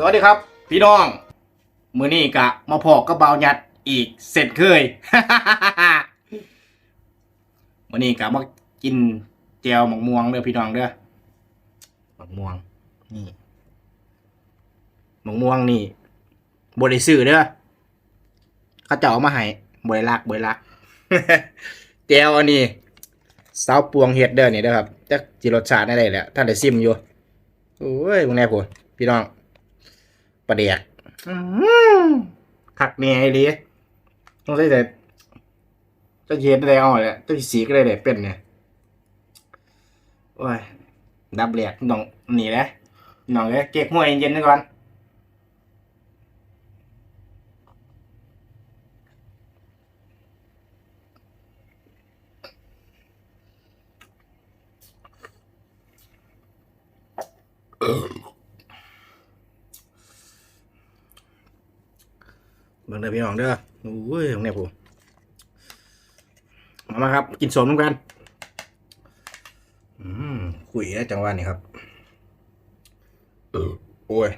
สวัสดีครับ พี่น้อง มือนี้กะ มาพอกกระเบาหยัดอีกเสร็จเคย มือนี้กะมากินแจวหมกม่วงเด้อพี่น้องเด้อหมกม่วง นี่หมกม่วงนี่บริสื่อเด้อเขาเจ้าเอามาให้บริลักบริลักแจวอันนี้สาวปวงเฮ็ดเด้อนี่เด้อครับจักจิรสชาติได้แหละท่านได้ซิมอยู่โอ้ยมึงแน่พูดพี่น้อง ประเดียกอื้อหือคักแน่ไอ้ลีต้องใช้แต่จะเฮ็ดได้เอาแหละจะสีก็ได้แหละเป็นเนี่ยโอ้ยดับแหลกน้องนี่นะน้องเอ้ยเก๊กห้วยเย็นๆนี่ก่อน เบิ่งเด้อพี่น้องเด้อโอ้ยของเนี่ยผมมามาครับ กินสมน้ำกัน อืมคุยนะจังหวะนี้ครับเออโอ้ย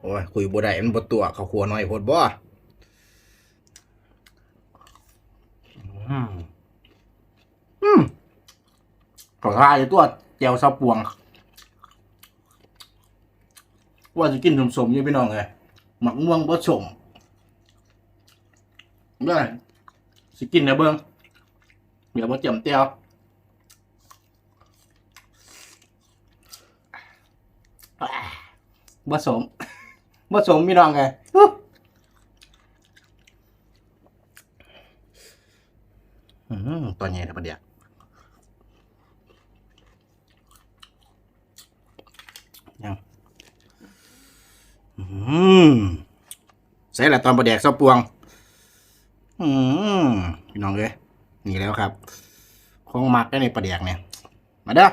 โอ้ย คุยบ่ได้มันบ่ตัวเขาครัวน้อยโพดบ่อืมอืมขอทายตัวเจียวซาปวง ว่าจะกินสมๆอยู่พี่น้องไง หมักม่วงผสมได้สกินนะเบิ้งเดี๋ยวมาเจียมเตียวผสมผสมพี่น้องไงอือตัวใหญ่นะประเดี๋ยวยังอืม ใส่ละตอนประแดกซอปวง อืมพี่น้องเลยนี่แล้วครับคงมักได้ในประแดกเนี่ย มาเด้อ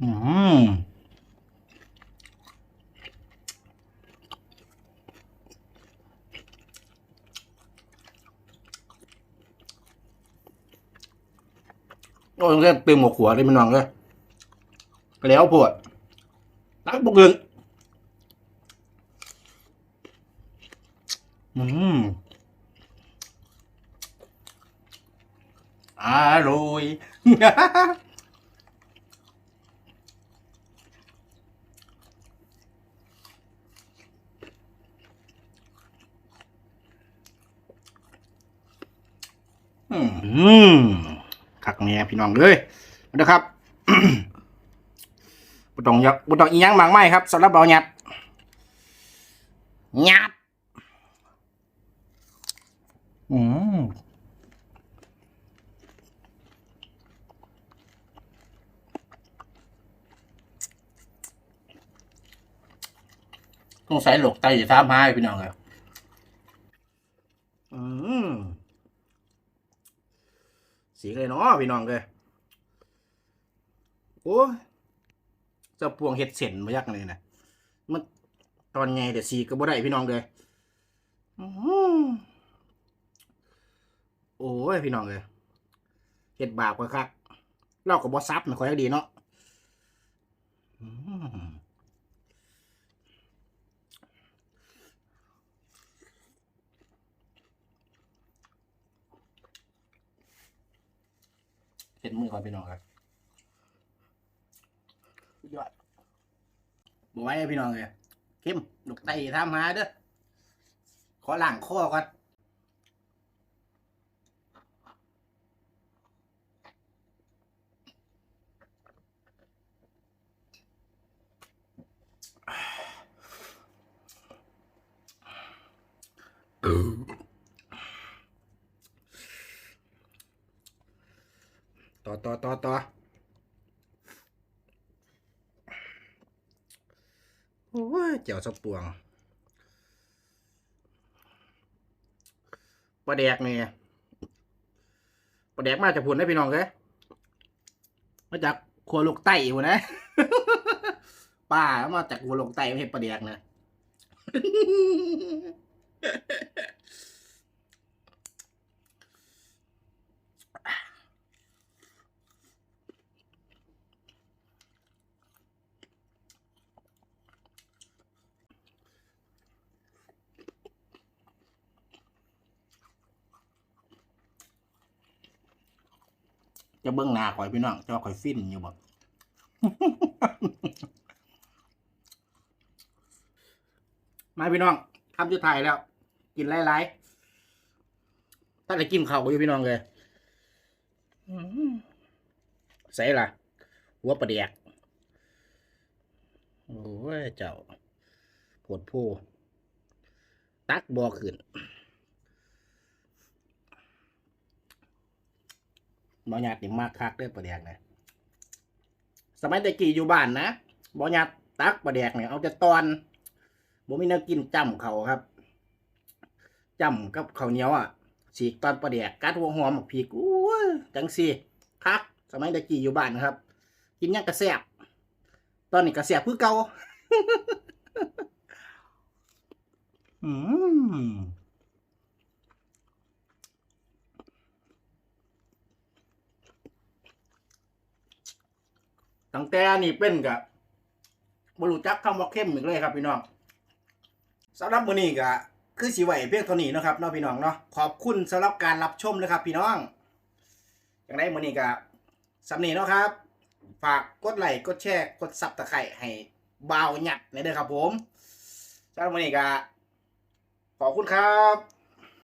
อืมโอ้ยต้องเรียกตื่มหัวขวได้พี่น้องเลยแล้วปวดตักบกเกิน อืมอร่อยอืมคักเนี่ยพี่น้องเลยนะครับบุตองยักบุตองอีหยังมากไม่ครับสำหรับเราหยัดหยัด อืมต้องใส่หลกไตจะทำให้พี่น้องเลยอืมสีเลยเนาะพี่น้องเลยโอ้จะพวงเห็ดเส้นมายักเลยนะมันตอนไงแต่สีก็บ่ได้พี่น้องเลยอื้อหือ โอ้ยพี่น้องเลยเห็ดบาปกว่าคักเราก็บ่ซับไม่ค่อยดีเนาะเห็ดมือก่อนพี่น้องครับยอดบไว้พี่น้องเลยเข้มลูกไตทำมาเด้อขอหลังข้อก่อน ต่อต่อต่อต่อโอ้ยเจียวสะปวงปลาแดกนี่ปลาแดกมาจากพุ่นได้พี่น้องเลยมาจากขัวลูกไต้อยู่นะป้ามาจากขัวลูกไต้ไม่ใช่ปลาแดกนะ จะเบิ้งหน้าข่อยพี่น้องจะว่าข่อยฟินอยู่บ่มาพี่น้องคำสุดท้ายแล้ว กินหลายๆถ้าจะกินข้าวอยู่พี่น้องเลยใส่ล่ะหัวปลาเดียกโอ้ยเจ้าปวดผู้ตักบอขึ้น บอหยาดนี่มากคักเด้อปลาแดกนะสมัยต่กี้อยู่บ้านนะบอหยาดตักปลาแดกเนี่ยเอาแต่ตอนบ่มีแนวกินจำเขาครับจำกับข้าวเหนียวอะฉีกตอนปลาแดกกัดหัวหอมหมกพีกอู้จังสีคัก สมัยต่กี้อยู่บ้านนะครับ กินยังกระแซบตอนนี้กระแซบคือเก่าอืม ตั้งแต่นี่เป็นกับบรูจักคำว่าเข้มอีกเลยครับพี่น้องสำหรับมื้อนี้ก็คือสิไหวเพียงเท่านี้นะครับเนาะพี่น้องเนาะขอบคุณสำหรับการรับชมนะครับ พี่น้องอย่างไรมื้อนี้ก็สำนีเนาะครับ ฝากกดไลค์กดแชร์กดซับตะไคร่ให้บ่าวหยัดในเด้อครับผมสำหรับมื้อนี้ก็ขอบคุณครับ